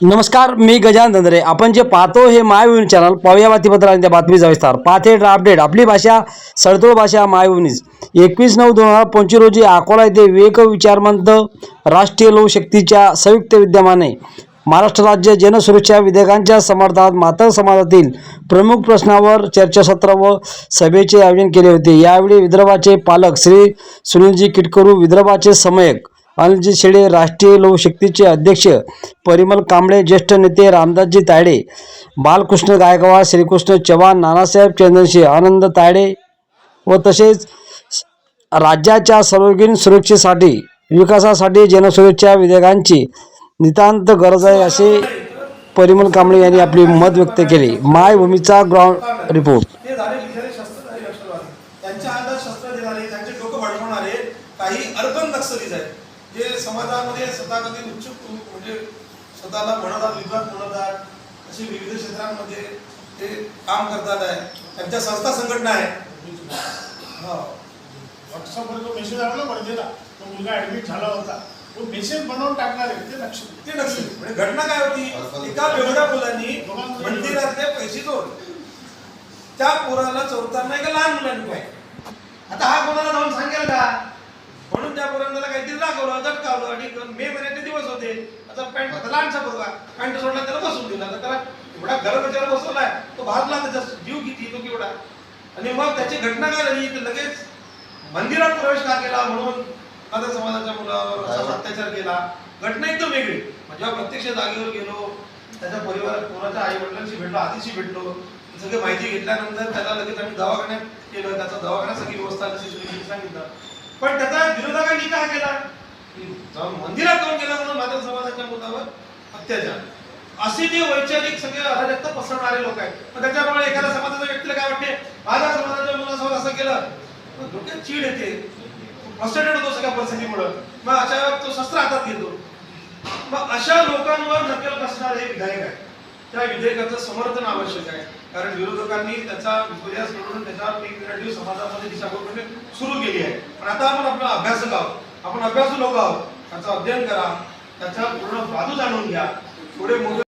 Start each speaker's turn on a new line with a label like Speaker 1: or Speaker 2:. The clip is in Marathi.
Speaker 1: नमस्कार मी गजानन धंद्रे. आपण जे पाहतो हे मायभूमी चॅनल पाहूया बातमीपत्र आणि त्या बातमीचा विस्तार. पाथे अपडेट आपली भाषा सडतोळ भाषा मायभूमीच एकवीस नऊ दोन हजार पंचवीस रोजी अकोला येथे विवेक विचारमंत राष्ट्रीय लोकशक्तीच्या संयुक्त विद्यमाने महाराष्ट्र राज्य जनसुरक्षा विधेयकांच्या समर्थनात मातंग समाजातील प्रमुख प्रश्नावर चर्चासत्र व सभेचे आयोजन केले होते. यावेळी विदर्भाचे पालक श्री सुनीलजी किटकरू विदर्भाचे समयक अनिलजी शेळे राष्ट्रीय लोकशक्तीचे अध्यक्ष परिमल कांबळे ज्येष्ठ नेते रामदासजी तायडे बालकृष्ण गायकवाड श्रीकृष्ण चव्हाण नानासाहेब चंद्रशे आनंद तायडे व तसेच राज्याच्या सार्वजनिक सुरक्षेसाठी विकासासाठी जनसुरक्षा विधेयकांची नितांत गरज आहे असे परिमल कांबळे यांनी आपले मत व्यक्त केले. मायभूमीचा ग्राउंड रिपोर्ट.
Speaker 2: त्यांच्या हातात शस्त्र देणारे त्यांचे डोकं भडकवणारे काही अर्पण नक्सलीज आहेत. जे समाजामध्ये स्वतः कधी उच्च म्हणजे स्वतःला म्हणतात विद्वान म्हणतात अशी विविध क्षेत्रांमध्ये ते काम करतात आहे. त्यांच्या संस्था संघटना आहे. हो.
Speaker 3: व्हॉट्सअपवर जो मेसेज आला ना वर्धेला तो मुलगा ऍडमिट झाला होता. तो मेसेज बनवून टाकणार आहे. ते लक्ष
Speaker 2: ते नक्षली म्हणजे घटना काय होती? एका बेवड्या मुलांनी मंदिरातले पैसे चोरले त्या पोराला चोरताना एका लहान मुलांनी काय आता हा कोणाला जाऊन सांगेल का म्हणून त्या पोरांना काहीतरी दाखवलं झटकावलं आणि मे महिन्याचे दिवस होते. आता पॅन्ट आता लहानसा पोरगा पॅन्ट सोडला त्याला बसून दिला तर त्याला एवढा गरम त्याच्यावर बसवलाय तो भाजला त्याचा जीव किती तो केवढा. आणि मग त्याची घटना काय झाली? तर लगेच मंदिरात प्रवेश का केला म्हणून माझ्या समाजाच्या मुलावर असा अत्याचार केला. घटना एकदम वेगळी. म्हणजे प्रत्यक्ष जागेवर गेलो त्याच्या परिवारात कोणाच्या आई वडिलांशी भेटलो आधीशी भेटलो सगळी माहिती घेतल्यानंतर त्याला लगेच आम्ही दवाखान्यात केलं. त्याचा दवाखान्यात सगळी व्यवस्था सांगितलं. पण त्याचा विरोधकांनी मंदिरात जाऊन गेला म्हणून माझ्या समाजाच्या मुलावर अत्याचार असे जे वैचारिक सगळे अराजकता पसरणारे लोक आहेत मग त्याच्यामुळे एखाद्या समाजाच्या व्यक्तीला काय वाटते? माझ्या समाजाच्या मुलासोबत असं केलं डोक्यात चीड येते. फ्रस्ट्रेटेड होतो सगळ्या परिस्थितीमुळे. मग अशा तो शस्त्र हातात घेतो. मग अशा लोकांवर नक्कल कसणारे हे विधायक आहे त्या विधेयकाचं समर्थन आवश्यक आहे. कारण विरोधकांनी त्याचा विपर्यास करून त्याच्यावर एक निगेटिव्ह समाजामध्ये दिशाभूल सुरू केली आहे. पण आता आपण आपला अभ्यासक आहोत. आपण अभ्यासू लोक आहोत. त्याचं अध्ययन करा त्याच्या पूर्ण बाजू जाणून घ्या. पुढे मोठे